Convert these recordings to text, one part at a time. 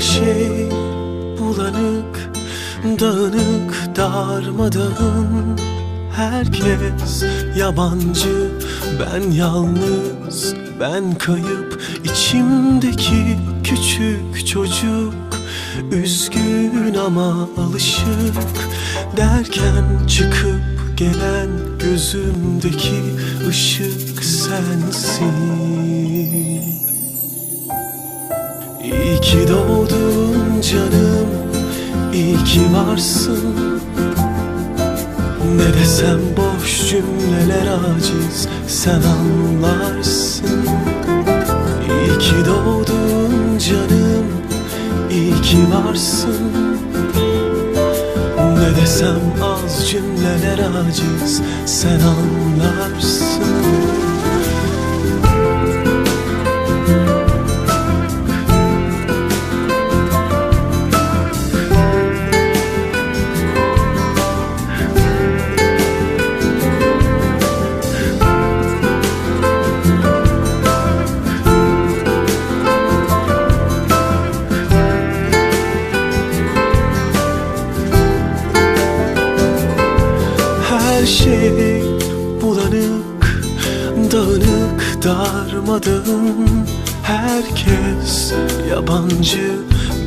şey bulanık, dağınık, darmadağın. Herkes yabancı, ben yalnız, ben kayıp. İçimdeki küçük çocuk Üzgün ama alışık. Derken çıkıp gelen gözümdeki ışık sensin İyi ki doğdun canım, iyi ki varsın. Ne desem boş cümleler aciz, sen anlarsın. İyi ki doğdun canım, iyi ki varsın. Ne desem az cümleler aciz, sen anlarsın Her şey bulanık, dağınık, darmadağın. Herkes yabancı,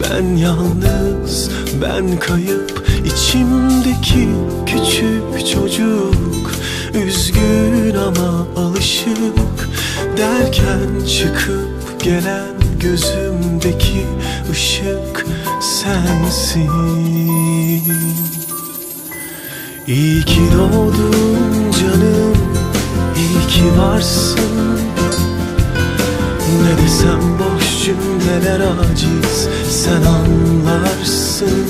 ben yalnız, ben kayıp. İçimdeki küçük çocuk Üzgün ama alışık. Derken çıkıp gelen gözümdeki ışık sensin İyi ki doğdun canım, iyi ki varsın. Ne desem boş cümleler aciz, sen anlarsın